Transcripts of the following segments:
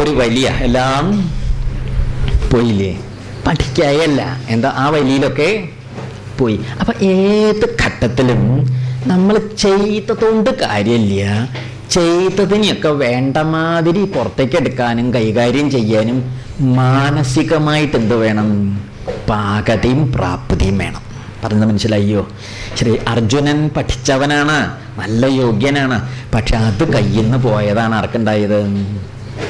ഒരു വലിയ എല്ലാം പോയില്ലേ? പഠിക്കായല്ല എന്താ ആ വലിയിലൊക്കെ പോയി. അപ്പൊ ഏത് ഘട്ടത്തിലും നമ്മൾ ചെയ്തതുകൊണ്ട് കാര്യമില്ല. ചെയ്തതിനെയൊക്കെ വേണ്ട മാതിരി പുറത്തേക്ക് എടുക്കാനും കൈകാര്യം ചെയ്യാനും മാനസികമായിട്ട് എന്ത് വേണം? പാകതയും പ്രാപ്തിയും വേണം. പറഞ്ഞത് മനസ്സിലായോ ശ്രീ അർജുനൻ പഠിച്ചവനാണ്. നല്ല യോഗ്യനാണ്. പക്ഷെ അത് കയ്യിൽ നിന്ന് പോയതാണ് ആർക്കുണ്ടായത്?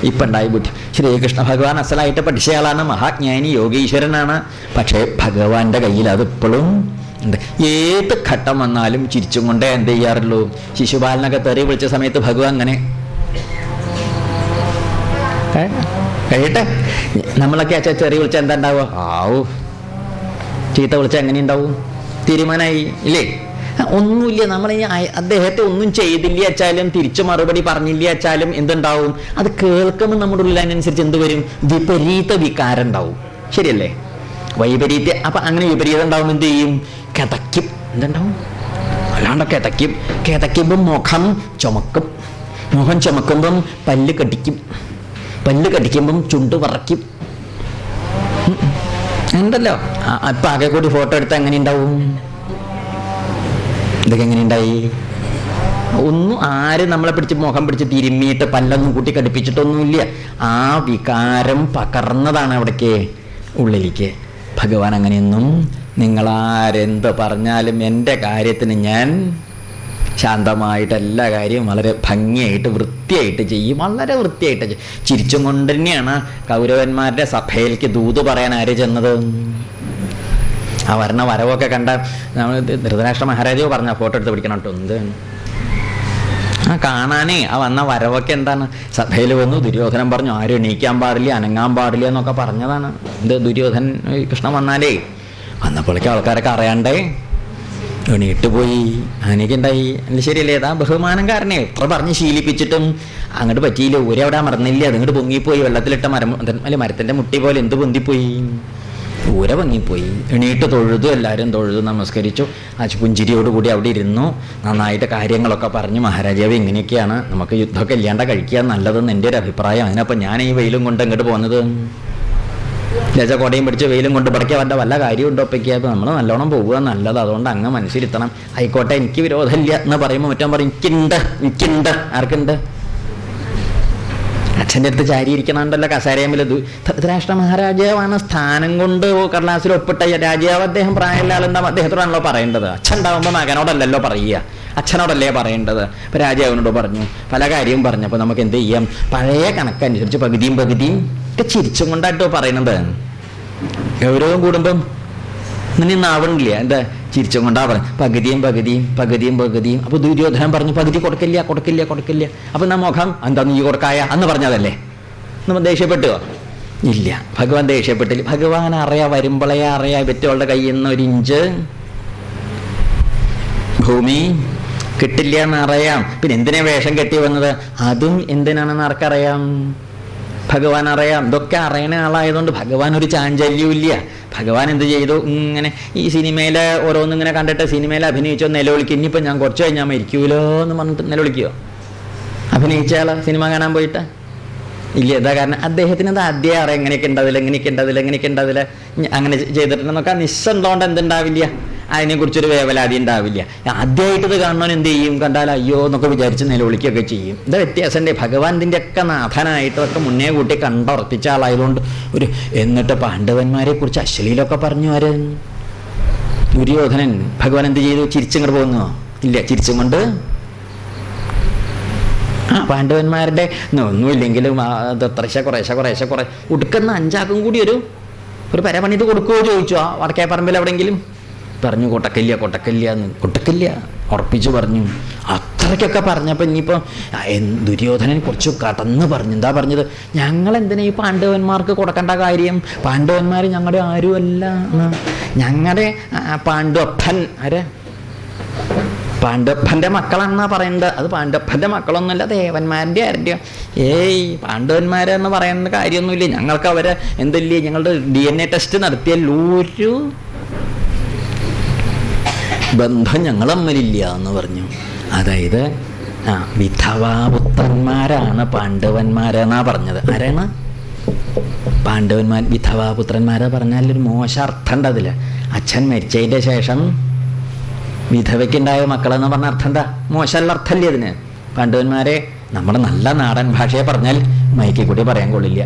ഇപ്പം ഉണ്ടായി ബുദ്ധി. ശ്രീകൃഷ്ണ ഭഗവാൻ അസലായിട്ട് പഠിച്ചയാളാണ് മഹാജ്ഞാനി യോഗീശ്വരനാണ്. പക്ഷേ ഭഗവാന്റെ കയ്യിൽ അതിപ്പോഴും ഉണ്ട്. ഏത് ഘട്ടം വന്നാലും ചിരിച്ചും കൊണ്ടേ എന്ത് ചെയ്യാറുള്ളൂ? ശിശുപാലനൊക്കെ തെറി വിളിച്ച സമയത്ത് ഭഗവാൻ അങ്ങനെ? കഴിയട്ടെ. നമ്മളൊക്കെ അച്ഛാ ചെറിയ വിളിച്ച എന്താ ഉണ്ടാവുക? ആവൂ ചീത്ത വിളിച്ച എങ്ങനെ ഉണ്ടാവും? തീരുമാനമായി ഇല്ലേ? ഒന്നുമില്ല. നമ്മൾ അദ്ദേഹത്തെ ഒന്നും ചെയ്തില്ല വെച്ചാലും തിരിച്ചു മറുപടി പറഞ്ഞില്ല വെച്ചാലും എന്തുണ്ടാവും? അത് കേൾക്കുമ്പോൾ നമ്മുടെ ഉള്ളിൽ അതിനനുസരിച്ച് എന്ത് വരും? വിപരീത വികാരം ഉണ്ടാവും ശരിയല്ലേ? വൈപരീത്യ അപ്പൊ അങ്ങനെ വിപരീതം ഉണ്ടാവും എന്ത് ചെയ്യും? കിതയ്ക്കും. എന്തുണ്ടാവും? അല്ലാണ്ട് കിതയ്ക്കും. കിതയ്ക്കുമ്പം മുഖം ചുമക്കും. മുഖം ചുമക്കുമ്പം പല്ല് കടിക്കും. പല്ല് കടിക്കുമ്പം ചുണ്ട് വറയ്ക്കും. ഉണ്ടല്ലോ. അപ്പൊ ആകെ കൂടി ഫോട്ടോ എടുത്ത് എങ്ങനെ ഉണ്ടാവും? ഇതൊക്കെ എങ്ങനെ ഉണ്ടായി? ഒന്നും ആരും നമ്മളെ പിടിച്ച് മുഖം പിടിച്ച് തിരുമ്മിയിട്ട് പല്ലൊന്നും കൂട്ടി കടുപ്പിച്ചിട്ടൊന്നുമില്ല. ആ വികാരം പകർന്നതാണ് അവിടേക്ക് ഉള്ളിലേക്ക്. ഭഗവാൻ അങ്ങനെയൊന്നും നിങ്ങളാരെന്ത് പറഞ്ഞാലും എന്റെ കാര്യത്തിന് ഞാൻ ശാന്തമായിട്ട് എല്ലാ കാര്യവും വളരെ ഭംഗിയായിട്ട് വൃത്തിയായിട്ട് ചെയ്യും. വളരെ വൃത്തിയായിട്ട് ചിരിച്ചും കൊണ്ട് തന്നെയാണ് കൗരവന്മാരുടെ സഭയിലേക്ക് ദൂത് പറയാൻ ആര് ചെന്നത്? ആ വരണ വരവൊക്കെ കണ്ട നമ്മൾ ധൃതരാഷ്ട്ര മഹാരാജാവ് പറഞ്ഞ ഫോട്ടോ എടുത്ത് പിടിക്കണം കേട്ടോ. എന്ത് ആ കാണാനേ ആ വന്ന വരവൊക്കെ എന്താണ്? സഭയിൽ വന്നു ദുര്യോധനൻ പറഞ്ഞു ആരും എണീക്കാൻ പാടില്ല അനങ്ങാൻ പാടില്ല എന്നൊക്കെ പറഞ്ഞതാണ്. എന്ത് ദുര്യോധൻ കൃഷ്ണൻ വന്നാലേ വന്നപ്പോഴേക്കും ആൾക്കാരൊക്കെ അറിയാണ്ടേ എണീട്ട് പോയി. അങ്ങനെയൊക്കെ ഉണ്ടായി അല്ല ശരിയല്ലേ? ഏതാ ബഹുമാനം കാരണേ എത്ര പറഞ്ഞ് ശീലിപ്പിച്ചിട്ടും അങ്ങോട്ട് പറ്റിയില്ല. ഊരവിടെ മറന്നില്ല അതിങ്ങോട്ട് പൊങ്ങിപ്പോയി. വെള്ളത്തിലിട്ട മരം അല്ലെ മരത്തിന്റെ മുട്ടി പോലെ എന്ത് പൊന്തിപ്പോയി? ഊര ഭംഗിപ്പോയി. എണീട്ട് തൊഴുതു എല്ലാവരും തൊഴുതു നമസ്കരിച്ചു. പുഞ്ചിരിയോടുകൂടി അവിടെ ഇരുന്നു. നന്നായിട്ട് കാര്യങ്ങളൊക്കെ പറഞ്ഞു. മഹാരാജാവ് ഇങ്ങനെയൊക്കെയാണ്. നമുക്ക് യുദ്ധമൊക്കെ ഇല്ലാണ്ട് കഴിക്കുക നല്ലതെന്ന് എന്റെ ഒരു അഭിപ്രായം. അതിനപ്പം ഞാൻ ഈ വെയിലും കൊണ്ട് ഇങ്ങോട്ട് പോകുന്നത്? രജകോടയും കൊടയും പിടിച്ച് വെയിലും കൊണ്ട് പടയ്ക്കാൻ വല്ല വല്ല കാര്യമുണ്ടോ ഒപ്പയ്ക്ക്? അപ്പോൾ നമ്മൾ നല്ലോണം പോവുക നല്ലത്. അതുകൊണ്ട് അങ്ങ് മനസ്സിരുത്തണം ആയിക്കോട്ടെ എനിക്ക് വിരോധമില്ല എന്ന് പറയുമ്പോൾ മറ്റോ പറയും എനിക്കുണ്ട് എനിക്കുണ്ട്. ആർക്കുണ്ട്? അച്ഛന്റെ അടുത്ത് ചാരിയിരിക്കണുണ്ടല്ലോ കസാരയമ്മിൽ. ധൃതരാഷ്ട്ര മഹാരാജാവാണ് സ്ഥാനം കൊണ്ട് കടലാസിൽ ഒപ്പിട്ട രാജാവ് അദ്ദേഹം ആളുണ്ടാവും അദ്ദേഹത്തോടാണല്ലോ പറയേണ്ടത്? അച്ഛൻ ഉണ്ടാവുമ്പോൾ മകനോടല്ലല്ലോ പറയുക. അച്ഛനോടല്ലേ പറയേണ്ടത്? അപ്പം രാജാവിനോട് പറഞ്ഞു പല കാര്യവും പറഞ്ഞപ്പോൾ നമുക്ക് എന്ത് ചെയ്യാം? പഴയ കണക്കനുസരിച്ച് പകുതിയും പകുതിയും ഒക്കെ ചിരിച്ചും കൊണ്ടായിട്ടോ പറയുന്നത്. ഗൗരവം കൂടുമ്പം നാവണില്ല എന്താ ചിരിച്ചും കൊണ്ടാ പറഞ്ഞു പകുതിയും പകുതിയും പകുതിയും പകുതിയും. അപ്പോൾ ദുര്യോധനൻ പറഞ്ഞു പകുതി കൊടുക്കില്ല കൊടുക്കില്ല കൊടുക്കില്ല. അപ്പം നാ മുഖം എന്താ നീ കൊടുക്കായ? അന്ന് പറഞ്ഞതല്ലേ? നമ്മൾ ദേഷ്യപ്പെട്ടുവോ ഇല്ല. ഭഗവാൻ ദേഷ്യപ്പെട്ടില്ല. ഭഗവാൻ അറിയാ വരുമ്പോളേ അറിയാ ഇവറ്റകളുടെ കയ്യിൽ നിന്ന് ഒരു ഇഞ്ച്. ഭൂമി കിട്ടില്ല എന്നറിയാം. പിന്നെ എന്തിനാ വേഷം കെട്ടി വന്നത്? അതും എന്തിനാണെന്ന് ആർക്കറിയാം? ഭഗവാൻ അറിയാം. ഇതൊക്കെ അറിയണ ആളായതുകൊണ്ട് ഭഗവാൻ ഒരു ചാഞ്ചല്യവും ഇല്ല. ഭഗവാൻ എന്ത് ചെയ്തു? ഇങ്ങനെ ഈ സിനിമയിലെ ഓരോന്നിങ്ങനെ കണ്ടിട്ട് സിനിമയിൽ അഭിനയിച്ചോ നിലവിളിക്കും. ഇനിയിപ്പോൾ ഞാൻ കുറച്ച് കഴിഞ്ഞാൽ മരിക്കൂലോ എന്ന് പറഞ്ഞിട്ട് നിലവിളിക്കുമോ അഭിനയിച്ചയാളോ സിനിമ കാണാൻ പോയിട്ട്? ഇല്ല എന്താ കാരണം? അദ്ദേഹത്തിന് അത് ആദ്യം അറിയാം? എങ്ങനെയൊക്കെ ഉണ്ടാവില്ല എങ്ങനെയൊക്കെ ഉണ്ടാവില്ല എങ്ങനെയൊക്കെ ഉണ്ടാവില്ല അങ്ങനെ ചെയ്തിട്ടുണ്ടെന്നൊക്കെ നിസ്സന്തോണ്ട് എന്തുണ്ടാവില്ല. അതിനെക്കുറിച്ചൊരു വേവലാതി ഉണ്ടാവില്ല. ആദ്യമായിട്ട് ഇത് കാണുന്നവൻ എന്ത് ചെയ്യും? കണ്ടാൽ അയ്യോ എന്നൊക്കെ വിചാരിച്ച് നിലവിളിക്കുകയൊക്കെ ചെയ്യും. ഇത് വ്യത്യാസമുണ്ട്. ഭഗവാന്റെ ഒക്കെ നാഥനായിട്ടൊക്കെ മുന്നേ കൂട്ടി കണ്ടുറപ്പിച്ച ആളായതുകൊണ്ട് ഒരു എന്നിട്ട് പാണ്ഡവന്മാരെ കുറിച്ച് അശ്ലീലൊക്കെ പറഞ്ഞു വരൻ ദുര്യോധനൻ. ഭഗവാൻ എന്ത് ചെയ്തു? ചിരിച്ചിങ്ങോട്ട് പോകുന്നോ ഇല്ല ചിരിച്ചും കൊണ്ട് ആ പാണ്ഡവന്മാരുടെ ഒന്നുമില്ലെങ്കിലും കുറേശ കുറേശ്ശെ കുറേശ്ശെ കുറേശ്ശെ കുറേ. ഉടുക്കുന്ന അഞ്ചാക്കും കൂടി ഒരു ഒരു പരപണിത് കൊടുക്കുമോ ചോദിച്ചു. ആ വടക്കേ പറമ്പിൽ എവിടെയെങ്കിലും. പറഞ്ഞു കൊട്ടക്കല്ല കൊട്ടക്കല്ല എന്ന്. കൊട്ടക്കല്ല ഉറപ്പിച്ചു പറഞ്ഞു. അത്രയ്ക്കൊക്കെ പറഞ്ഞപ്പോൾ ഇനിയിപ്പോൾ ദുര്യോധനൻ കുറച്ച് കടന്ന് പറഞ്ഞു. എന്താ പറഞ്ഞത്? ഞങ്ങൾ എന്തിനാ ഈ പാണ്ഡവന്മാർക്ക് കൊടുക്കേണ്ട കാര്യം? പാണ്ഡവന്മാർ ഞങ്ങളുടെ ആരുമല്ല. ഞങ്ങളുടെ പാണ്ഡപ്പൻ ആരെ? പാണ്ഡപ്പന്റെ മക്കളാണെന്നാ പറയുന്നത് അത് പാണ്ഡപ്പന്റെ മക്കളൊന്നുമല്ല ദേവന്മാരുടെ ആരുടെയോ? ഏയ് പാണ്ഡവന്മാരെന്ന് പറയുന്ന കാര്യമൊന്നുമില്ല. ഞങ്ങൾക്ക് അവരെ എന്തില്ലേ ഞങ്ങളുടെ ഡി എൻ എ ടെസ്റ്റ് നടത്തിയാൽ ഒരു ബന്ധം ഞങ്ങൾ തമ്മിലില്ല എന്ന് പറഞ്ഞു. അതായത് ആ വിധവാപുത്രന്മാരാണ് പാണ്ഡവന്മാരെന്നാ പറഞ്ഞത്. ആരാണ്? പാണ്ഡവന്മാർ വിധവാപുത്രന്മാരെ പറഞ്ഞാൽ ഒരു മോശ അർത്ഥം ഉണ്ട് അച്ഛൻ മരിച്ചതിന്റെ ശേഷം വിധവയ്ക്കുണ്ടായ മക്കളെന്ന് പറഞ്ഞ അർത്ഥം എന്താ? മോശമല്ല അർത്ഥമല്ലേ അതിന്? പാണ്ഡവന്മാരെ നമ്മുടെ നല്ല നാടൻ ഭാഷയെ പറഞ്ഞാൽ മയക്കിക്കൂടി കൂടി പറയാൻ കൊള്ളില്ല.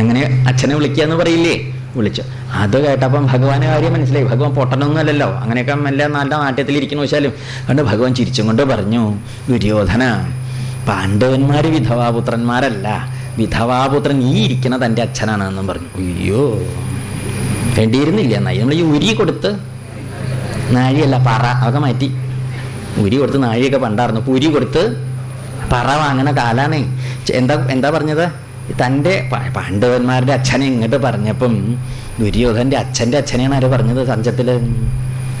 അങ്ങനെ അച്ഛനെ വിളിക്കുക എന്ന് പറയില്ലേ? വിളിച്ചു. അത് കേട്ടപ്പം ഭഗവാന് കാര്യം മനസ്സിലായി. ഭഗവാൻ പൊട്ടനൊന്നുമല്ലല്ലോ. അങ്ങനെയൊക്കെ മെല്ലെ നല്ല നാട്യത്തിലിരിക്കുന്ന വെച്ചാലും. കണ്ട് ഭഗവാൻ ചിരിച്ചും കൊണ്ട് പറഞ്ഞു ദുര്യോധന പാണ്ഡവന്മാർ വിധവാപുത്രന്മാരല്ല. വിധവാപുത്രൻ ഈ ഇരിക്കുന്ന തന്റെ അച്ഛനാണെന്നും പറഞ്ഞു. അയ്യോ വേണ്ടിയിരുന്നില്ല. എന്നായി നമ്മൾ ഈ ഉരി കൊടുത്ത് നാഴിയല്ല പറ. അതൊക്കെ മാറ്റി. ഉരി കൊടുത്ത് നാഴിയൊക്കെ പണ്ടായിരുന്നു ഉരി കൊടുത്ത് പറ വാങ്ങണ കാലാണേ. എന്താ എന്താ പറഞ്ഞത്? തന്റെ പാണ്ഡവന്മാരുടെ അച്ഛനെ ഇങ്ങോട്ട് പറഞ്ഞപ്പം ദുര്യോധന്റെ അച്ഛന്റെ അച്ഛനെയാണ് ആര് പറഞ്ഞത് സഞ്ചത്തിൽ?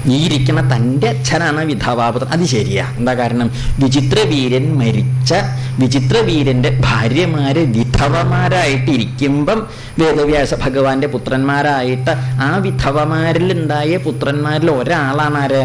ഈ ഇരിക്കുന്ന തന്റെ അച്ഛനാണ് വിധവാപുത്രൻ അത് ശരിയാ. എന്താ കാരണം? വിചിത്രവീരൻ മരിച്ച വിചിത്രവീരന്റെ ഭാര്യമാര് വിധവമാരായിട്ട് ഇരിക്കുമ്പം വേദവ്യാസ ഭഗവാന്റെ പുത്രന്മാരായിട്ട് ആ വിധവമാരിൽ ഉണ്ടായ പുത്രന്മാരിൽ ഒരാളാണ് ആര്?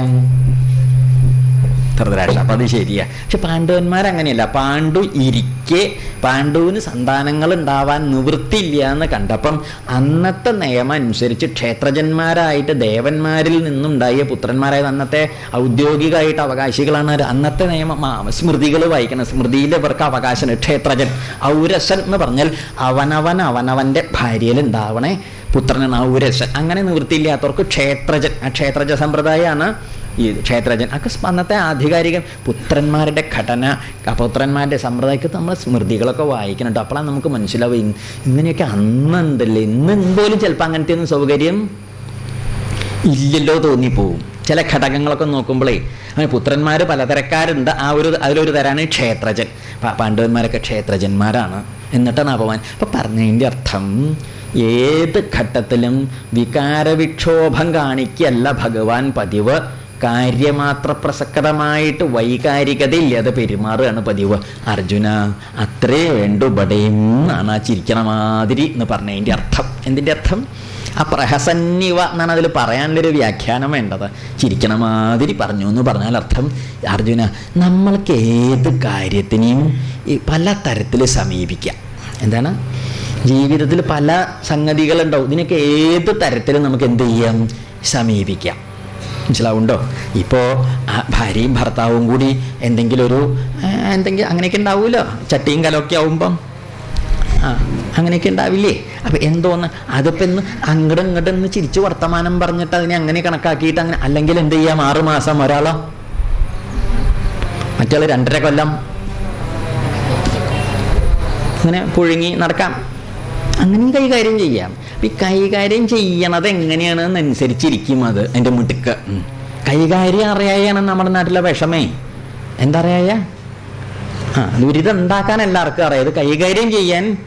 ധൃതരാഷ്ട്ര അപ്പം അത് ശരിയാ. പക്ഷെ പാണ്ഡവന്മാർ അങ്ങനെയല്ല പാണ്ഡു ഇരിക്കെ പാണ്ഡുവിന് സന്താനങ്ങൾ ഉണ്ടാവാൻ നിവൃത്തിയില്ല എന്ന് കണ്ടപ്പം അന്നത്തെ നിയമം അനുസരിച്ച് ക്ഷേത്രജന്മാരായിട്ട് ദേവന്മാരിൽ നിന്നുണ്ടായ പുത്രന്മാരായത് അന്നത്തെ ഔദ്യോഗികമായിട്ട് അവകാശികളാണ് അന്നത്തെ നിയമം സ്മൃതികൾ വായിക്കണം. സ്മൃതിയിൽ ഇവർക്ക് അവകാശം ക്ഷേത്രജൻ. ഔരസൻ എന്ന് പറഞ്ഞാൽ അവനവൻ അവനവന്റെ ഭാര്യയിൽ ഉണ്ടാവണേ പുത്രനാണ് ഔരസൻ. അങ്ങനെ നിവൃത്തിയില്ലാത്തവർക്ക് ക്ഷേത്രജൻ. ആ ക്ഷേത്രജ സമ്പ്രദായമാണ് ഈ ക്ഷേത്രജൻ. ഒക്കെ അന്നത്തെ ആധികാരിക പുത്രന്മാരുടെ ഘടന പുത്രന്മാരുടെ സമ്പ്രദായത്തിൽ നമ്മൾ സ്മൃതികളൊക്കെ വായിക്കണം കേട്ടോ അപ്പോഴാണ് നമുക്ക് മനസ്സിലാവും ഇങ്ങനെയൊക്കെ അന്നുണ്ടല്ലേ? ഇന്ന് പോലും ചിലപ്പോൾ അങ്ങനത്തെ ഒന്നും സൗകര്യം ഇല്ലല്ലോ തോന്നിപ്പോവും. ചില ഘടകങ്ങളൊക്കെ നോക്കുമ്പോഴേ അങ്ങനെ പുത്രന്മാർ പലതരക്കാരുണ്ട്. ആ ഒരു അതിലൊരു തരാണ് ക്ഷേത്രജൻ. പാണ്ഡവന്മാരൊക്കെ ക്ഷേത്രജന്മാരാണ് എന്നിട്ടാണ് അപമാൻ അപ്പം പറഞ്ഞതിന്റെ അർത്ഥം ഏത് ഘട്ടത്തിലും വികാരവിക്ഷോഭം കാണിക്കല്ല ഭഗവാൻ പതിവ്. കാര്യമാത്ര പ്രസക്തമായിട്ട് വൈകാരികതയില്ലാതെ പെരുമാറുകയാണ് പതിവ്. അർജുന അത്രേ വേണ്ടു ബടയും എന്നാണ് ആ ചിരിക്കണ മാതിരി എന്ന് പറഞ്ഞതിന്റെ അർത്ഥം. എന്തിന്റെ അർത്ഥം? ആ പ്രഹസന്നിവ എന്നാണ് അതിൽ പറയാനുള്ളൊരു വ്യാഖ്യാനം വേണ്ടത്. ചിരിക്കണ മാതിരി പറഞ്ഞു എന്ന് പറഞ്ഞാൽ അർത്ഥം അർജുന നമ്മൾക്ക് ഏത് കാര്യത്തിനെയും പല തരത്തിൽ സമീപിക്കാം. എന്താണ്? ജീവിതത്തിൽ പല സംഗതികളുണ്ടാവും. ഇതിനൊക്കെ ഏത് തരത്തിലും നമുക്ക് എന്ത് ചെയ്യാം? സമീപിക്കാം. മനസ്സിലാവുണ്ടോ? ഇപ്പോൾ ഭാര്യയും ഭർത്താവും കൂടി എന്തെങ്കിലും ഒരു എന്തെങ്കിലും അങ്ങനെയൊക്കെ ഉണ്ടാവുമല്ലോ ചട്ടിയും കലമൊക്കെ ആവുമ്പം. ആ അങ്ങനെയൊക്കെ ഉണ്ടാവില്ലേ? അപ്പം എന്തോന്ന്? അതിപ്പോൾ ഇന്ന് അങ്ങോട്ടും ഇങ്ങോട്ടും ഒന്ന് ചിരിച്ച് വർത്തമാനം പറഞ്ഞിട്ട് അതിനെ അങ്ങനെ കണക്കാക്കിയിട്ട് അങ്ങനെ അല്ലെങ്കിൽ എന്ത് ചെയ്യാം? ആറ് മാസം ഒരാളോ? മറ്റേ രണ്ടര കൊല്ലം. അങ്ങനെ പുഴുങ്ങി നടക്കാം. അങ്ങനെയും കൈകാര്യം ചെയ്യാം. ഈ കൈകാര്യം ചെയ്യണത് എങ്ങനെയാണെന്നനുസരിച്ചിരിക്കും അത് എന്റെ മിടുക്ക് കൈകാര്യം അറിയായാണ് നമ്മുടെ നാട്ടിലെ വിഷമേ. എന്താ അറിയായ? ആ ദുരിതം ഉണ്ടാക്കാൻ എല്ലാവർക്കും അറിയാം. ഇത് കൈകാര്യം ചെയ്യാൻ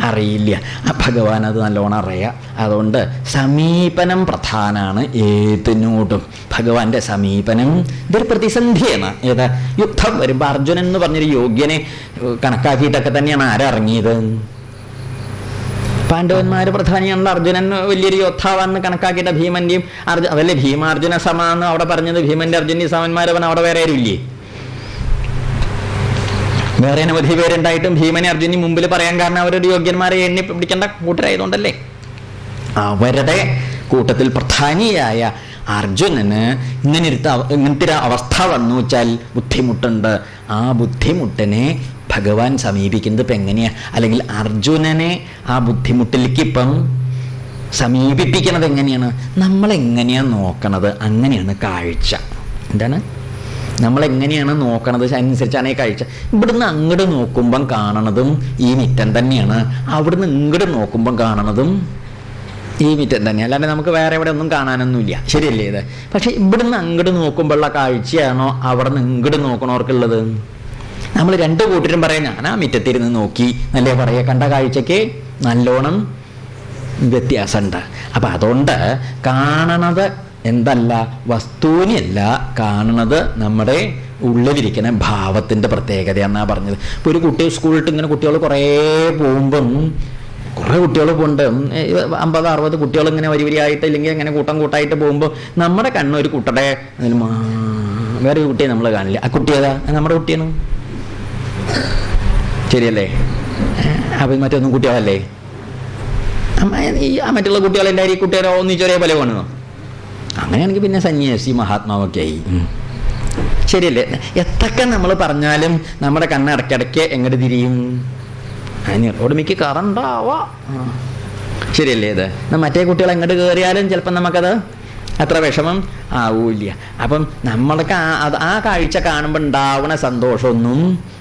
അറിയില്ല. ആ ഭഗവാൻ അത് നല്ലോണം അറിയാം. അതുകൊണ്ട് സമീപനം പ്രധാനമാണ് ഏതിനോടും. ഭഗവാന്റെ സമീപനം ഇതൊരു പ്രതിസന്ധിയാണ് ഏതാ? യുദ്ധം വരുമ്പോൾ അർജുനൻ എന്ന് പറഞ്ഞൊരു യോഗ്യനെ കണക്കാക്കിയിട്ടൊക്കെ തന്നെയാണ് ആരറിങ്ങിയത്. പാണ്ഡവന്മാർ പ്രധാനിയാണ് അർജുനൻ വലിയൊരു യോദ്ധാവാന്ന് കണക്കാക്കിയിട്ട് ഭീമന്റെയും അർജു അതല്ലേ ഭീമാർജുന സമാന്ന് അവിടെ പറഞ്ഞത്? ഭീമന്റെ അർജുനീ സമന്മാരവൻ അവിടെ വേറെ ആരും ഇല്ലേ? വേറെ അനവധി പേരുണ്ടായിട്ടും ഭീമനെ അർജുനി മുമ്പിൽ പറയാൻ കാരണം അവരുടെ യോഗ്യന്മാരെ എണ്ണി പിടിക്കേണ്ട കൂട്ടരായതുകൊണ്ടല്ലേ? അവരുടെ കൂട്ടത്തിൽ പ്രധാനിയായ അർജുനന് ഇങ്ങനെ ഇങ്ങനത്തെ ഒരു അവസ്ഥ വന്നു വെച്ചാൽ ബുദ്ധിമുട്ടുണ്ട്. ആ ബുദ്ധിമുട്ടിനെ ഭഗവാൻ സമീപിക്കുന്നത് ഇപ്പം എങ്ങനെയാണ് അല്ലെങ്കിൽ അർജുനനെ ആ ബുദ്ധിമുട്ടിലേക്ക് ഇപ്പം സമീപിപ്പിക്കുന്നത് എങ്ങനെയാണ്? നമ്മളെങ്ങനെയാണ് നോക്കണത്? അങ്ങനെയാണ് കാഴ്ച. എന്താണ്? നമ്മളെങ്ങനെയാണ് നോക്കണത്? അതിനനുസരിച്ചാണ് ഈ കാഴ്ച. ഇവിടുന്ന് അങ്ങോട്ട് നോക്കുമ്പം കാണണതും ഈ മിറ്റം തന്നെയാണ്. അവിടുന്ന് ഇങ്ങോട്ട് നോക്കുമ്പം കാണണതും ഈ മിറ്റം തന്നെ. അല്ലാണ്ട് നമുക്ക് വേറെ എവിടെ ഒന്നും കാണാനൊന്നുമില്ല. ശരിയല്ലേ ഇത്? പക്ഷെ ഇവിടുന്ന് അങ്ങോട്ട് നോക്കുമ്പോഴുള്ള കാഴ്ചയാണോ അവിടെ നിന്ന് ഇങ്ങോട്ട് നോക്കണവർക്കുള്ളത്? നമ്മൾ രണ്ട് കൂട്ടരും പറയാം ഞാൻ ആ മിറ്റത്തിരുന്ന് നോക്കി. നല്ലേ പറയുക കണ്ട കാഴ്ചയ്ക്ക് നല്ലോണം വ്യത്യാസമുണ്ട്. അപ്പം അതുകൊണ്ട് കാണണത് എന്തല്ല വസ്തുവിനെയല്ല കാണണത് നമ്മുടെ ഉള്ളിലിരിക്കുന്ന ഭാവത്തിന്റെ പ്രത്യേകത എന്നാണ് പറഞ്ഞത്. ഇപ്പോൾ ഒരു കുട്ടി സ്കൂളിട്ട് ഇങ്ങനെ കുട്ടികൾ കുറേ പോകുമ്പം കുറേ കുട്ടികൾ ഉം, അമ്പത് അറുപത് കുട്ടികൾ ഇങ്ങനെ വരി വരിയായിട്ട് ഇല്ലെങ്കിൽ അങ്ങനെ കൂട്ടം കൂട്ടായിട്ട് പോകുമ്പോൾ നമ്മുടെ കണ്ണൊരു കുട്ടടെ. അതിന് വേറെ ഒരു കുട്ടിയെ നമ്മൾ കാണില്ല. ആ കുട്ടി ഏതാ? നമ്മുടെ കുട്ടിയാണ്. ശരിയല്ലേ? അപ്പം മറ്റൊന്നും കുട്ടികളല്ലേ? ഈ മറ്റുള്ള കുട്ടികളെല്ലാവരും ഈ കുട്ടികളെ ഒന്നിച്ചൊരേ പോലെ കാണുന്നു അങ്ങനെയാണെങ്കിൽ പിന്നെ സന്യാസി മഹാത്മാവൊക്കെ ആയി. ശരിയല്ലേ? എത്രയൊക്കെ നമ്മൾ പറഞ്ഞാലും നമ്മുടെ കണ്ണ് ഇടയ്ക്കിടയ്ക്ക് എങ്ങോട്ട് തിരിയും? അതിന് മിക്ക കറണ്ടാവാ. ശരിയല്ലേ ഇത്? മറ്റേ കുട്ടികൾ എങ്ങോട്ട് കയറിയാലും ചിലപ്പം നമുക്കത് അത്ര വിഷമം ആവൂല്ല. അപ്പം നമ്മൾക്ക് ആ ആ കാഴ്ച കാണുമ്പോൾ ഉണ്ടാവണ സന്തോഷമൊന്നും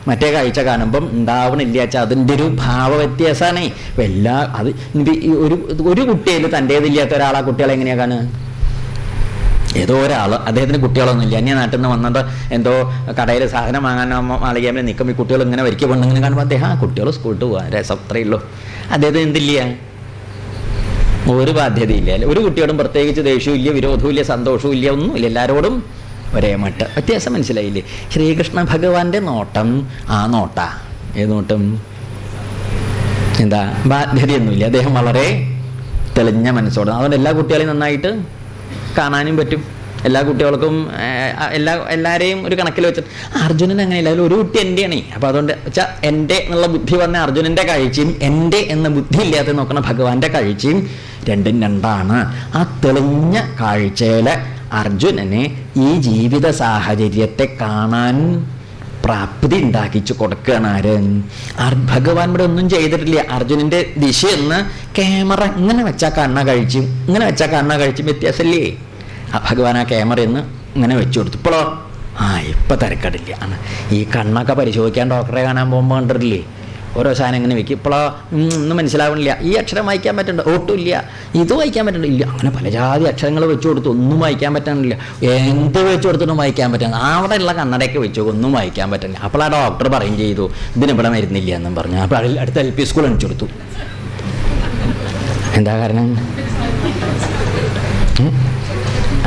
മറ്റേ കാഴ്ച കാണുമ്പം ഉണ്ടാവണില്ല വെച്ചാൽ അതിന്റെ ഒരു ഭാവ വ്യത്യാസമാണേ എല്ലാ അത് ഒരു ഒരു കുട്ടിയിൽ തന്റേതില്ലാത്ത ഒരാളാ ആ കുട്ടികളെ എങ്ങനെയാണ് കാണുക? ഏതോ ഒരാൾ അദ്ദേഹത്തിന് കുട്ടികളൊന്നുമില്ല. അന്യ നാട്ടിൽ നിന്ന് വന്നത് എന്തോ കടയിൽ സാധനം വാങ്ങാൻ മാളികയിൽ നിൽക്കുമ്പോൾ ഈ കുട്ടികൾ ഇങ്ങനെ വരിക്കുക ഇങ്ങനെ കാണുമ്പോൾ അദ്ദേഹം ആ കുട്ടികൾ സ്കൂളിൽ പോകാൻ രസം അത്രയേ ഉള്ളൂ. അദ്ദേഹത്തിന് എന്തില്ല? ഒരു ബാധ്യതയില്ല. ഒരു കുട്ടിയോടും പ്രത്യേകിച്ച് ദേഷ്യവും ഇല്ല വിരോധവും ഇല്ല സന്തോഷവും ഇല്ല ഒന്നും ഇല്ല എല്ലാവരോടും ഒരേ മട്ട. വ്യത്യാസം മനസ്സിലായില്ലേ? ശ്രീകൃഷ്ണ ഭഗവാന്റെ നോട്ടം ആ നോട്ട. ഏത് നോട്ടം? എന്താ? ബാധ്യതയൊന്നുമില്ല. അദ്ദേഹം വളരെ തെളിഞ്ഞ മനസ്സോടെ. അതുകൊണ്ട് എല്ലാ കുട്ടികളെയും നന്നായിട്ട് കാണാനും പറ്റും. എല്ലാ കുട്ടികൾക്കും എല്ലാ എല്ലാവരെയും ഒരു കണക്കിൽ വെച്ചിട്ട് അർജുനൻ അങ്ങനെയല്ല അതിൽ ഒരു കുട്ടി എന്റെയാണ് അപ്പം അതുകൊണ്ട് വെച്ചാൽ എന്റെ എന്നുള്ള ബുദ്ധി വന്ന അർജുനന്റെ കാഴ്ചയും എന്റെ എന്ന ബുദ്ധി ഇല്ലാതെ നോക്കുന്ന ഭഗവാന്റെ കാഴ്ചയും രണ്ടും രണ്ടാണ്. ആ തെളിഞ്ഞ കാഴ്ചയിൽ അർജുനനെ ഈ ജീവിത സാഹചര്യത്തെ കാണാൻ പ്രാപ്തി ഉണ്ടാക്കിച്ചു കൊടുക്കുകയാണ് ആര്? ഭഗവാൻ ഇവിടെ ഒന്നും ചെയ്തിട്ടില്ല. അർജുനന്റെ ദിശയെന്ന് ക്യാമറ ഇങ്ങനെ വെച്ചാൽ കണ്ണ കഴിച്ചും ഇങ്ങനെ വെച്ചാൽ കണ്ണ കഴിച്ചും വ്യത്യാസമല്ലേ? ആ ഭഗവാൻ ആ ക്യാമറയെന്ന് ഇങ്ങനെ വെച്ചു കൊടുത്തു. ഇപ്പോഴോ ആ ഇപ്പം തിരക്കടില്ല. ആണ്. ഈ കണ്ണൊക്കെ പരിശോധിക്കാൻ ഡോക്ടറെ കാണാൻ പോകുമ്പോൾ കണ്ടിട്ടില്ലേ? ഓരോ സാധനം ഇങ്ങനെ വെക്കും. ഇപ്പോഴോ ഒന്നും മനസ്സിലാവണില്ല. ഈ അക്ഷരം വായിക്കാൻ പറ്റണ്ട? ഒട്ടും ഇല്ല ഇത് വായിക്കാൻ പറ്റണ്ട? ഇല്ല. അങ്ങനെ പല ജാതി അക്ഷരങ്ങൾ വെച്ച് കൊടുത്തു ഒന്നും വായിക്കാൻ പറ്റാനില്ല എന്ത് വെച്ച് കൊടുത്തിട്ടും വായിക്കാൻ പറ്റാൻ അവിടെ ഉള്ള കണ്ണടയൊക്കെ വെച്ചു ഒന്നും വായിക്കാൻ പറ്റില്ല അപ്പോൾ ആ ഡോക്ടർ പറയും ചെയ്തു ഇതിന് ഇവിടെ മരുന്നില്ല എന്നും പറഞ്ഞു. അപ്പോൾ അടുത്ത എൽ പി സ്കൂൾ അണിച്ചു കൊടുത്തു. എന്താ കാരണം?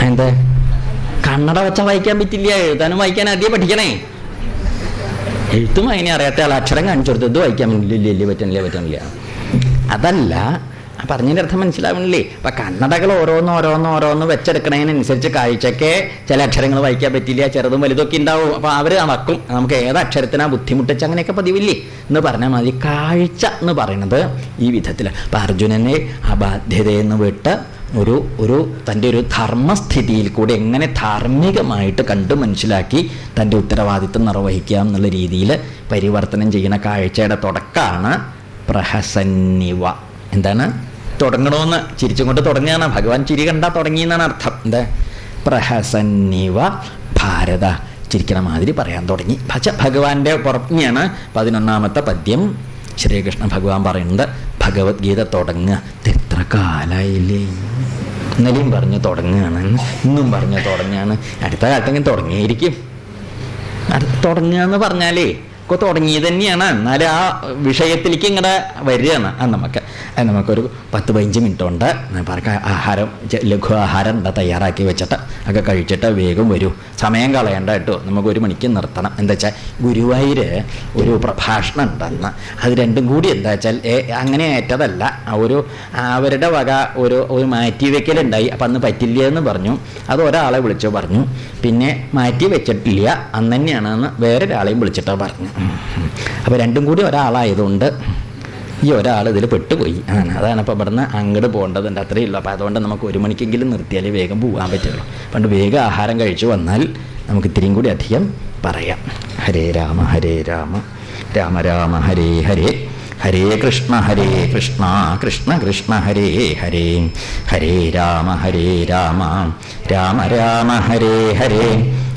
എന്താ? കണ്ണട വെച്ചാൽ വായിക്കാൻ പറ്റില്ല. എഴുതാനും വായിക്കാൻ ആദ്യം പഠിക്കണേ. എഴുത്തും അതിനെ അറിയാത്ത ആൾ അക്ഷരം കാണിച്ചു കൊടുത്തത് വായിക്കാൻ പറ്റില്ല ഇല്ല പറ്റണില്ല പറ്റണില്ല? അതല്ല പറഞ്ഞതിന്റെ അർത്ഥം മനസ്സിലാവണില്ലേ? അപ്പൊ കണ്ണടകൾ ഓരോന്ന് ഓരോന്ന് ഓരോന്ന് വെച്ചെടുക്കണതിനനുസരിച്ച് കാഴ്ചക്ക് ചില അക്ഷരങ്ങൾ വായിക്കാൻ പറ്റില്ല ചെറുതും വലുതൊക്കെ ഉണ്ടാവും. അപ്പൊ അവർ നടക്കും നമുക്ക് ഏത് അക്ഷരത്തിനാ ബുദ്ധിമുട്ടിച്ച് അങ്ങനെയൊക്കെ പതിവില്ലേ? എന്ന് പറഞ്ഞാൽ മതി. കാഴ്ച എന്ന് പറയുന്നത് ഈ വിധത്തിൽ അപ്പൊ അർജുനനെ അബാധ്യതയെന്ന് ബാധ്യതയെന്ന് വിട്ട് ഒരു ഒരു തന്റെ ഒരു ധർമ്മസ്ഥിതിയിൽ കൂടി എങ്ങനെ ധാർമ്മികമായിട്ട് കണ്ട് മനസ്സിലാക്കി തന്റെ ഉത്തരവാദിത്വം നിർവഹിക്കാം എന്നുള്ള രീതിയിൽ പരിവർത്തനം ചെയ്യുന്ന കാഴ്ചയുടെ തുടക്കമാണ് പ്രഹസന്നിവ. എന്താണ്? തുടങ്ങണമെന്ന് ചിരിച്ചും കൊണ്ട് തുടങ്ങിയാണ് ഭഗവാൻ ചിരി കണ്ടാൽ തുടങ്ങി എന്നാണ് അർത്ഥം. എന്താ? പ്രഹസന്നിവ ഭാരത. ചിരിക്കണ മാതിരി പറയാൻ തുടങ്ങി. ഭജ ഭഗവാന്റെ പുറത്തിനെയാണ് പതിനൊന്നാമത്തെ പദ്യം ശ്രീകൃഷ്ണ ഭഗവാൻ പറയുന്നത്. ഭഗവത്ഗീത തുടങ്ങുക. എത്ര കാലായില്ലേ? ഇന്നലെയും പറഞ്ഞു തുടങ്ങുകയാണ്. ഇന്നും പറഞ്ഞു തുടങ്ങുകയാണ്. അടുത്ത കാലത്തെങ്കിലും തുടങ്ങിയിരിക്കും. അടുത്ത് തുടങ്ങുക എന്ന് പറഞ്ഞാലേ ഒക്കെ തുടങ്ങിയത് തന്നെയാണ്. എന്നാലും ആ വിഷയത്തിലേക്ക് ഇങ്ങടെ വരികയാണ്. ആ നമുക്ക് നമുക്കൊരു പത്ത് പതിനഞ്ച് മിനിറ്റ് കൊണ്ട് പറക്ക ആഹാരം ലഘു ആഹാരം ഉണ്ട് തയ്യാറാക്കി വെച്ചിട്ട് ഒക്കെ കഴിച്ചിട്ട് വേഗം വരൂ. സമയം കളയണ്ട കേട്ടോ. നമുക്ക് ഒരു മണിക്ക് നിർത്തണം. എന്താ വെച്ചാൽ ഗുരുവായൂർ ഒരു പ്രഭാഷണം ഉണ്ടെന്ന് അത് രണ്ടും കൂടി എന്താ വെച്ചാൽ അങ്ങനെ ഏറ്റതല്ല. ഒരു അവരുടെ വക ഒരു ഒരു മാറ്റി വെക്കലുണ്ടായി. അപ്പം അന്ന് പറ്റില്ല എന്ന് പറഞ്ഞു. അത് ഒരാളെ വിളിച്ചു പറഞ്ഞു. പിന്നെ മാറ്റി വെച്ചിട്ടില്ല. അന്ന് തന്നെയാണെന്ന് വേറൊരാളെയും വിളിച്ചിട്ടോ പറഞ്ഞു. അപ്പോൾ രണ്ടും കൂടി ഒരാളായതുകൊണ്ട് ഈ ഒരാൾ ഇതിൽ പെട്ടുപോയി. ആണ് അതാണ് അപ്പോൾ ഇവിടുന്ന് അങ്ങോട്ട് പോകേണ്ടതുണ്ട് അത്രയേ ഉള്ളൂ. അപ്പോൾ അതുകൊണ്ട് നമുക്ക് ഒരു മണിക്കെങ്കിലും നിർത്തിയാലേ വേഗം പോകാൻ പറ്റുള്ളൂ. പണ്ട് വേഗം ആഹാരം കഴിച്ചു വന്നാൽ നമുക്ക് ഇത്തിരിയും കൂടി അധികം പറയാം. ഹരേ രാമ ഹരേ രാമ. രാമ രാമ ഹരേ ഹരേ. ഹരേ കൃഷ്ണ ഹരേ കൃഷ്ണ. കൃഷ്ണ കൃഷ്ണ ഹരേ ഹരേ. ഹരേ രാമ ഹരേ രാമ. രാമ രാമ ഹരേ ഹരേ.